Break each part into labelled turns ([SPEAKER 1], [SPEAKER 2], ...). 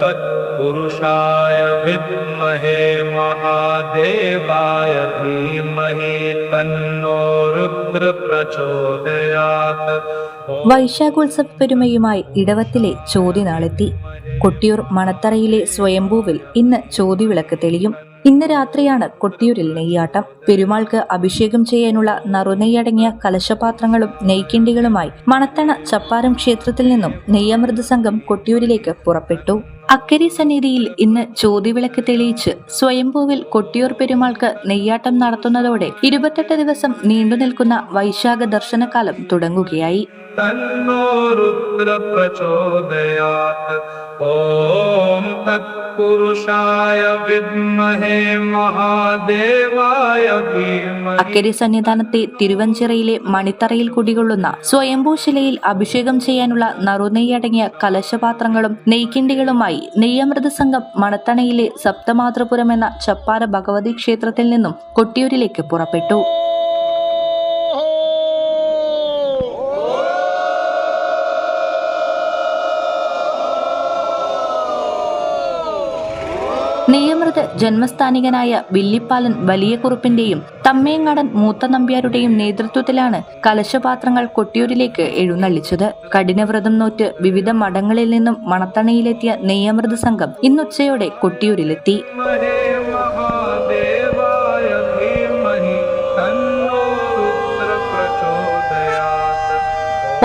[SPEAKER 1] तत्पुरुषाय विद्महे महादेवाय धीमहि तन्नो रुद्र प्रचोदयात्
[SPEAKER 2] വൈശാഖോത്സവ പെരുമയുമായി ഇടവത്തിലെ ചോതിനാളെത്തി കൊട്ടിയൂർ മണത്തറയിലെ സ്വയംഭൂവിൽ ഇന്ന് ചോതിവിളക്ക് തെളിയും ഇന്ന് രാത്രിയാണ് കൊട്ടിയൂരിൽ നെയ്യാട്ടം. പെരുമാൾക്ക് അഭിഷേകം ചെയ്യാനുള്ള നറുനെയ്യടങ്ങിയ കലശപാത്രങ്ങളും നെയ്ക്കിണ്ടികളുമായി മണത്തണ ചപ്പാരം ക്ഷേത്രത്തിൽ നിന്നും നെയ്യമൃത സംഘം കൊട്ടിയൂരിലേക്ക് പുറപ്പെട്ടു. അക്കരി സന്നിധിയിൽ ഇന്ന് ചോതിവിളക്ക് തെളിയിച്ച് സ്വയംഭൂവിൽ കൊട്ടിയൂർ പെരുമാൾക്ക് നെയ്യാട്ടം നടത്തുന്നതോടെ ഇരുപത്തെട്ട് ദിവസം നീണ്ടു നിൽക്കുന്ന വൈശാഖ ദർശനകാലം തുടങ്ങുകയായി.
[SPEAKER 1] ഓം തത്
[SPEAKER 2] അക്കരെ സന്നിധാനത്തെ തിരുവഞ്ചിറയിലെ മണിത്തറയിൽ കുടികൊള്ളുന്ന സ്വയംഭൂശിലയിൽ അഭിഷേകം ചെയ്യാനുള്ള നറുനെയ്യടങ്ങിയ കലശപാത്രങ്ങളും നെയ്ക്കിണ്ടികളുമായി നെയ്യമൃത സംഘം മണത്തണയിലെ സപ്തമാതൃപുരം എന്ന ചപ്പാര ഭഗവതി ക്ഷേത്രത്തിൽ നിന്നും കൊട്ടിയൂരിലേക്ക് പുറപ്പെട്ടു. നെയ്യമൃത് ജന്മസ്ഥാനികനായ വില്ലിപ്പാലൻ വലിയകുറുപ്പിന്റെയും തമ്മേങ്ങാടൻ മൂത്ത നമ്പ്യാരുടെയും നേതൃത്വത്തിലാണ് കലശപാത്രങ്ങൾ കൊട്ടിയൂരിലേക്ക് എഴുന്നള്ളിച്ചത്. കഠിനവ്രതം നോറ്റ് വിവിധ മഠങ്ങളിൽ നിന്നും മണത്തണയിലെത്തിയ നെയ്യമൃത് സംഘം ഇന്നുച്ചയോടെ കൊട്ടിയൂരിലെത്തി.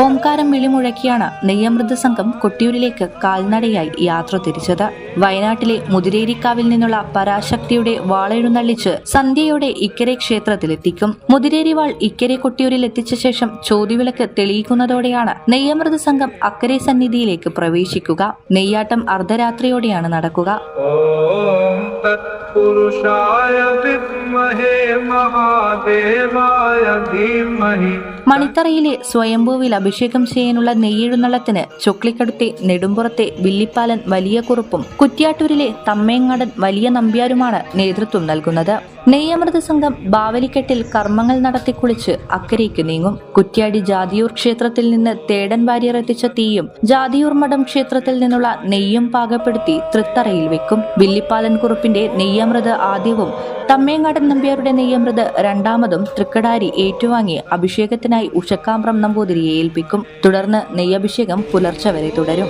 [SPEAKER 2] ഓംകാരം വിളിമുഴക്കിയാണ് നെയ്യമൃത് സംഘം കൊട്ടിയൂരിലേക്ക് കാൽനടയായി യാത്ര തിരിച്ചത്. വയനാട്ടിലെ മുതിരേരിക്കാവിൽ നിന്നുള്ള പരാശക്തിയുടെ വാളെഴുന്നള്ളിച്ച് സന്ധ്യയോടെ ഇക്കരെ ക്ഷേത്രത്തിലെത്തിക്കും. മുതിരേരിവാൾ ഇക്കരെ കൊട്ടിയൂരിൽ എത്തിച്ച ശേഷം ചോദ്യവിലക്ക് തെളിയിക്കുന്നതോടെയാണ് നെയ്യമൃത സംഘം അക്കരെ സന്നിധിയിലേക്ക് പ്രവേശിക്കുക. നെയ്യാട്ടം അർദ്ധരാത്രിയോടെയാണ് നടക്കുക. മണിത്തറയിലെ സ്വയംഭൂവിൽ അഭിഷേകം ചെയ്യാനുള്ള നെയ്യെഴുന്നള്ളത്തിന് ചുക്ലിക്കടുത്തെ നെടുമ്പുറത്തെ വില്ലിപ്പാലൻ വലിയ കുറുപ്പും കുറ്റ്യാട്ടൂരിലെ തമ്മേങ്ങാടൻ വലിയ നമ്പ്യാരുമാണ് നേതൃത്വം നൽകുന്നത്. നെയ്യമൃത സംഘം ബാവലിക്കെട്ടിൽ കർമ്മങ്ങൾ നടത്തി കുളിച്ച് അക്കരയ്ക്ക് നീങ്ങും. കുറ്റ്യാടി ജാതിയൂർ ക്ഷേത്രത്തിൽ നിന്ന് തേടൻ വാര്യർ എത്തിച്ച തീയും ജാതിയൂർ മഠം ക്ഷേത്രത്തിൽ നിന്നുള്ള നെയ്യും പാകപ്പെടുത്തി തൃത്തറയിൽ വെക്കും. വില്ലിപ്പാലൻ കുറുപ്പിന്റെ നെയ്യമൃത ആദ്യവും തമ്മേങ്ങാടൻ നമ്പ്യാരുടെ നെയ്യമൃത് രണ്ടാമതും തൃക്കടാരി ഏറ്റുവാങ്ങി അഭിഷേകത്തിനായി ഉഷക്കാമ്പ്രം നമ്പൂതിരിയെ ഏൽപ്പിക്കും. തുടർന്ന് നെയ്യഭിഷേകം പുലർച്ചെ വരെ തുടരും.